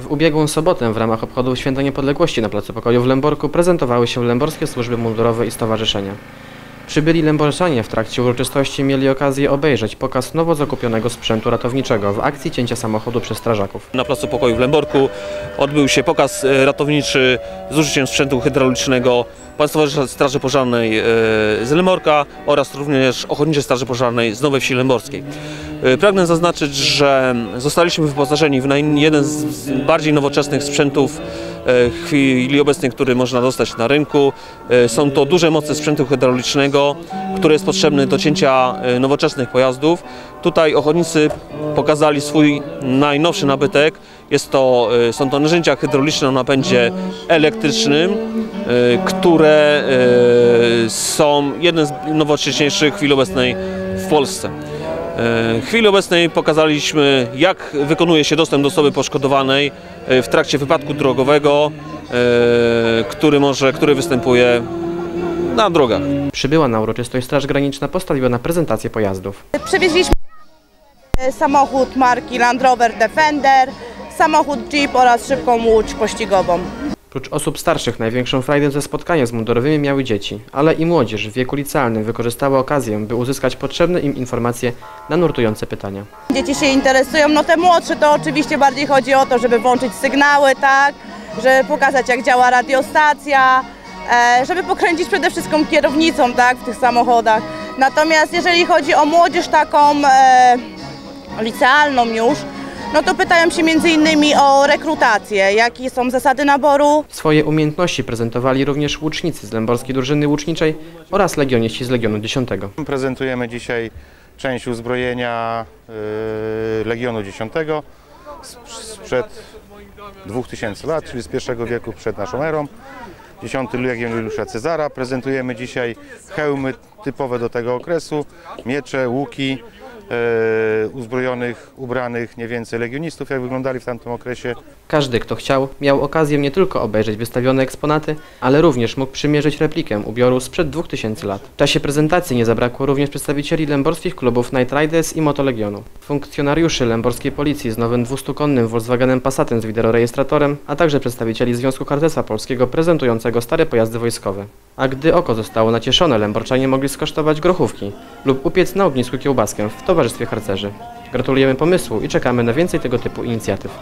W ubiegłą sobotę w ramach obchodów Święta Niepodległości na Placu Pokoju w Lęborku prezentowały się lęborskie służby mundurowe i stowarzyszenia. Przybyli lęborczanie w trakcie uroczystości mieli okazję obejrzeć pokaz nowo zakupionego sprzętu ratowniczego w akcji cięcia samochodu przez strażaków. Na Placu Pokoju w Lęborku odbył się pokaz e, ratowniczy z użyciem sprzętu hydraulicznego Państwowej Straży Pożarnej e, z Lęborka oraz również Ochotniczej Straży Pożarnej z Nowej Wsi Lęborskiej. E, Pragnę zaznaczyć, że zostaliśmy wyposażeni w jeden z bardziej nowoczesnych sprzętów w chwili obecnej, który można dostać na rynku. E, Są to duże moce sprzętu hydraulicznego, który jest potrzebny do cięcia nowoczesnych pojazdów. Tutaj ochotnicy pokazali swój najnowszy nabytek. Jest to, są to narzędzia hydrauliczne o napędzie elektrycznym, które są jednym z nowocześniejszych chwili obecnej w Polsce. E, W chwili obecnej pokazaliśmy, jak wykonuje się dostęp do osoby poszkodowanej e, w trakcie wypadku drogowego, e, który, może, który występuje na drogach. Przybyła na uroczystość Straż Graniczna postawiona prezentację pojazdów. Przewieźliśmy samochód marki Land Rover Defender, samochód Jeep oraz szybką łódź pościgową. Prócz osób starszych największą frajdę ze spotkania z mundurowymi miały dzieci, ale i młodzież w wieku licealnym wykorzystała okazję, by uzyskać potrzebne im informacje na nurtujące pytania. Dzieci się interesują, no te młodsze to oczywiście bardziej chodzi o to, żeby włączyć sygnały, tak, żeby pokazać jak działa radiostacja, e, żeby pokręcić przede wszystkim kierownicą, tak, w tych samochodach. Natomiast jeżeli chodzi o młodzież taką e, licealną już, no to pytają się między innymi o rekrutację, jakie są zasady naboru, Swoje umiejętności prezentowali również łucznicy z Lęborskiej Drużyny Łuczniczej oraz legioniści z Legionu X. Prezentujemy dzisiaj część uzbrojenia y, Legionu X sprzed 2000 lat, czyli z pierwszego wieku przed naszą erą. 10 Legion Juliusza Cezara. Prezentujemy dzisiaj hełmy typowe do tego okresu, miecze, łuki uzbrojonych, ubranych nie więcej legionistów, jak wyglądali w tamtym okresie. Każdy, kto chciał, miał okazję nie tylko obejrzeć wystawione eksponaty, ale również mógł przymierzyć replikę ubioru sprzed 2000 lat. W czasie prezentacji nie zabrakło również przedstawicieli lęborskich klubów Night Riders i Motolegionu, funkcjonariuszy lęborskiej policji z nowym 200-konnym Volkswagenem Passatem z widerorejestratorem, a także przedstawicieli Związku Harcerstwa Polskiego prezentującego stare pojazdy wojskowe. A gdy oko zostało nacieszone, lęborczanie mogli skosztować grochówki lub upiec na ognisku kiełbaskę w towarzystwie harcerzy. Gratulujemy pomysłu i czekamy na więcej tego typu inicjatyw.